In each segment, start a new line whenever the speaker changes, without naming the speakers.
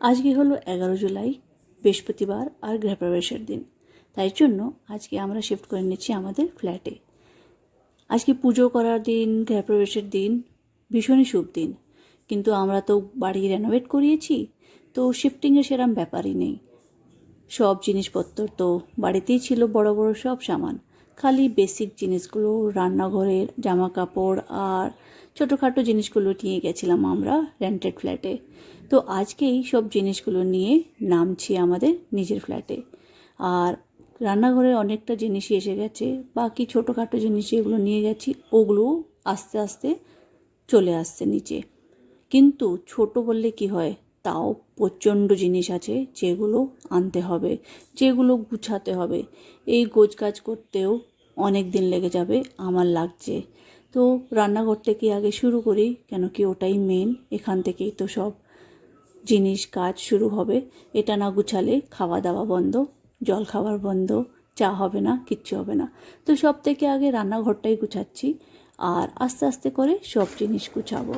আজকে হলো এগারো জুলাই, বৃহস্পতিবার আর গৃহপ্রবেশের দিন। তাই জন্য আজকে আমরা শিফট করে নিচ্ছি আমাদের ফ্ল্যাটে আজকে পুজো করার দিন, গৃহপ্রবেশের দিন ভীষণই শুভ দিন। কিন্তু আমরা তো বাড়ি রেনোভেট করিয়েছি, তো শিফটিংয়ের সেরম ব্যাপারই নেই। সব জিনিসপত্র তো বাড়িতেই ছিল বড় বড় সব সামান। খালি বেসিক জিনিসগুলো, রান্নাঘরের জামা কাপড় আর ছোটোখাটো জিনিসগুলো নিয়ে গেছিলাম আমরা রেন্টেড ফ্ল্যাটে তো আজকেই সব জিনিসগুলো নিয়ে নামছি আমাদের নিজের ফ্ল্যাটে আর রান্নাঘরে অনেকটা জিনিসই এসে গেছে, বাকি ছোটোখাটো জিনিস যেগুলো নিয়ে গেছি ওগুলো আস্তে আস্তে চলে আসছে নিচে। কিন্তু ছোট বললে কি হয়, তাও প্রচণ্ড জিনিস আছে যেগুলো আনতে হবে, যেগুলো গুছাতে হবে। এই গোছ কাজ করতেও অনেক দিন লেগে যাবে আমার লাগছে। তো রান্নাঘর থেকে আগে শুরু করি? কেন কি ওটাই মেন এখান থেকেই তো সব জিনিস কাজ শুরু হবে। এটা না গুছালে খাওয়া দাওয়া বন্ধ জল খাবার বন্ধ, চা হবে না, কিচ্ছু হবে না। তো সব থেকে আগে রান্নাঘরটাই গুছাচ্ছি আর আস্তে আস্তে করে সব জিনিস গুছাবো।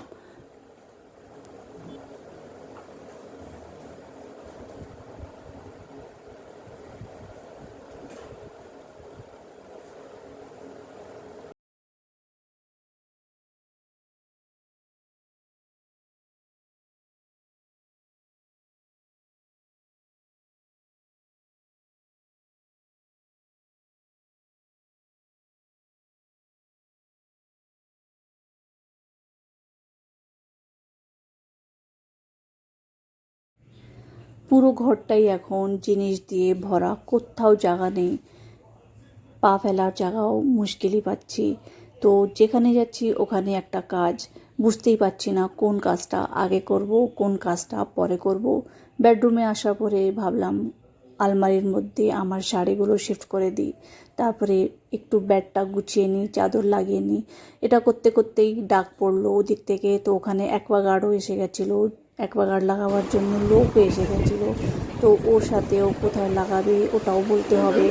পুরো ঘরটাই এখন জিনিস দিয়ে ভরা। কোথাও জায়গা নেই। পা ফেলার জায়গাও মুশকিলই পাচ্ছি। তো যেখানে যাচ্ছি ওখানে একটা কাজ। বুঝতেই পারছি না কোন কাজটা আগে করব, কোন কাজটা পরে করব। বেডরুমে আসার পরে ভাবলাম আলমারির মধ্যে আমার শাড়িগুলো শিফট করে দিই। তারপরে একটু ব্যাডটা গুছিয়ে নিই, চাদর লাগিয়ে নিই। এটা করতে করতেই ডাক পড়ল ওদিক থেকে। তো ওখানে অ্যাকোয়াগার্ডও এসে গেছিল। অ্যাকোয়াগার্ড লাগাবার জন্য লোক এসে গেছিল। তো ওর সাথেও কোথায় লাগাবে ওটাও বলতে হবে।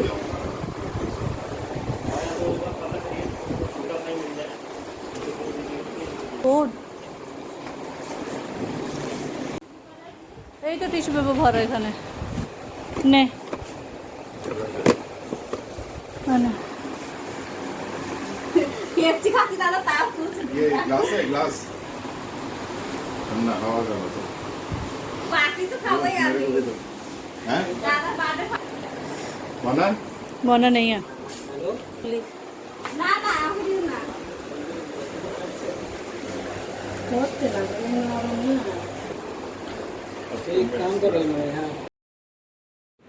এই তো টিস্যু পেপার ভরা এখানে। নে। না।
পেপসি না খাওয়া
যাবে তো।
বনা
হ্যাঁ, হ্যাঁ। নেই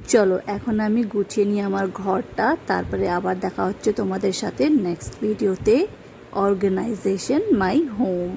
চলো এখন আমি গুছিয়ে নিই আমার ঘরটা। তারপরে আবার দেখা হচ্ছে তোমাদের সাথে নেক্সট ভিডিওতে অর্গানাইজেশন মাই হোম